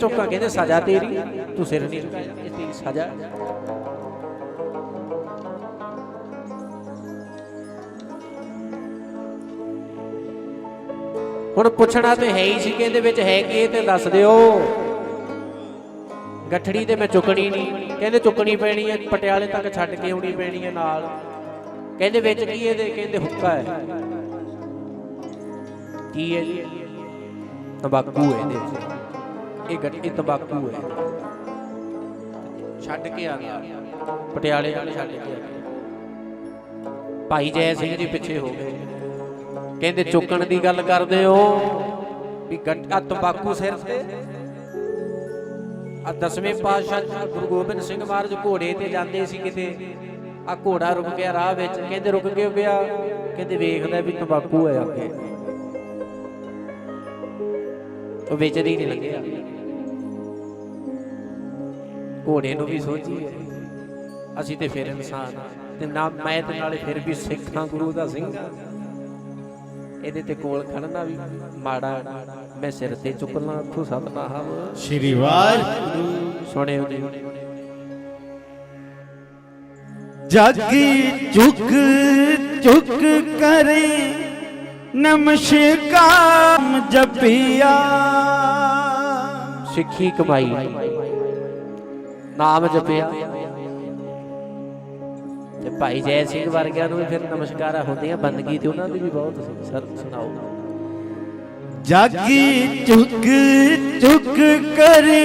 ਚੁੱਕਾ ਕਹਿੰਦੇ, ਸਜ਼ਾ ਤੇਰੀ, ਤੂੰ ਸਿਰ ਨਹੀਂ ਝੁਕਾਇਆ ਇਹ ਤੇਰੀ ਸਜ਼ਾ ਹੁਣ ਪੁੱਛਣਾ ਤੇ ਹੈ ਹੀ ਸੀ ਕਿ ਵਿੱਚ ਹੈ ਕੀ, ਤੇ ਦੱਸ ਦਿਓ। ਗੱਠੜੀ ਤੇ ਮੈਂ ਚੁੱਕਣੀ ਨਹੀਂ। ਕਹਿੰਦੇ, ਚੁੱਕਣੀ ਪੈਣੀ ਹੈ, ਪਟਿਆਲੇ ਤੱਕ ਛੱਡ ਕੇ ਆਉਣੀ ਪੈਣੀ ਹੈ ਨਾਲ। ਕਹਿੰਦੇ, ਵਿੱਚ ਕੀ ਇਹਦੇ ਕਹਿੰਦੇ, ਹੁੱਕਾ ਹੈ। ਕੀ ਹੈ ਤੰਬਾਕੂ ਹੈ ਇਹਦੇ ਵਿੱਚ। ਇਹ ਗੱਡੀ ਤੰਬਾਕੂ ਹੈ। ਛੱਡ ਕੇ ਆ ਗਿਆ। ਪਟਿਆਲੇ ਵਾਲੇ ਛੱਡ ਕੇ ਆ ਗਿਆ। ਭਾਈ ਜੈ ਸਿੰਘ ਜੀ ਪਿੱਛੇ ਹੋ ਗਏ। ਕਹਿੰਦੇ ਚੁੱਕਣ ਦੀ ਗੱਲ ਕਰਦੇ ਹੋ ਵੀ ਗੱਟਾ ਤੰਬਾਕੂ ਸਿਰ ਤੇ। ਆ ਦਸਵੇਂ ਪਾਤਸ਼ਾਹ ਗੁਰੂ ਗੋਬਿੰਦ ਸਿੰਘ ਮਹਾਰਾਜ ਘੋੜੇ ਤੇ ਜਾਂਦੇ ਸੀ ਕਿਤੇ। ਆ ਘੋੜਾ ਰੁਕ ਗਿਆ ਰਾਹ ਵਿੱਚ। ਕਹਿੰਦੇ ਰੁਕ ਕਿਉਂ ਗਿਆ? ਕਹਿੰਦੇ ਵੇਖਦਾ ਵੀ ਤੰਬਾਕੂ ਹੈ ਅੱਗੇ। ਉਹ ਵੇਚਦੇ ਨਹੀਂ ਲੱਗਿਆ। ਘੋੜੇ ਨੂੰ ਵੀ ਸੋਚੀਏ ਅਸੀਂ ਤੇ ਫਿਰ ਇਨਸਾਨ ਤੇ ਨਾ ਮੈਂ ਤੇ ਨਾਲੇ ਫਿਰ ਵੀ ਸਿੱਖਾਂ ਗੁਰੂ ਦਾ ਸਿੰਘ। ਇਹਦੇ ਤੇ ਕੋਲ ਖੜਨਾ ਵੀ ਮਾੜਾ ਮੈਂ ਸਿਰ ਤੇ ਚੁੱਕਣਾ ਆਖੂ ਸਤਨਾਮ। ਸ਼੍ਰੀ ਵਾਹਿਗੁਰੂ। ਸੁਣਿਓ ਜੀ। ਜਗੀ ਝੁਕ ਝੁਕ ਕਰੇ ਨਮਸਕਾਰ ਜਪਿਆ। ਸਿੱਖੀ ਕਮਾਈ। ਨਾਮ ਜਪਿਆ। ਤੇ ਭਾਈ ਜੈ ਸਿੰਘ ਵਰਗਿਆਂ ਨੂੰ ਵੀ ਫਿਰ ਨਮਸਕਾਰਾਂ ਹੁੰਦੀਆਂ, ਬੰਦਗੀ ਤੇ ਉਹਨਾਂ ਦੀ ਵੀ ਬਹੁਤ ਸੀ। ਸਰ, ਸੁਣਾਓ। ਜਗੀ ਝੁਕ ਝੁਕ ਕਰੇ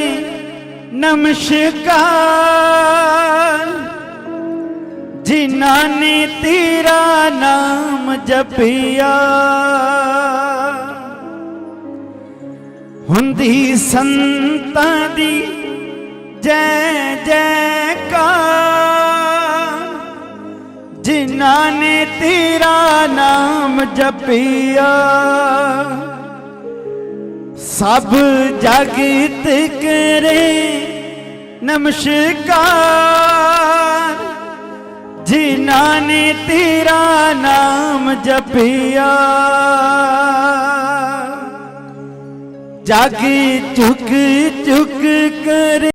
ਨਮਸਕਾਰ। ਜਿਨ੍ਹਾਂ ਨੇ ਤੇਰਾ ਨਾਮ ਜਪਿਆ, ਹੁੰਦੀ ਸੰਤਾਂ ਦੀ ਜੈ ਜੈਕਾਰ, ਜਿਨ੍ਹਾਂ ਨੇ ਤੇਰਾ ਨਾਮ ਜਪਿਆ। ਸਭ ਜਗਤ ਕਰੇ ਨਮਸਕਾਰ, ਜਿਨ੍ਹਾਂ ਨੇ ਤੇਰਾ ਨਾਮ ਜਪਿਆ। ਜਾਗੀ ਝੁਕ ਝੁਕ ਕਰੇ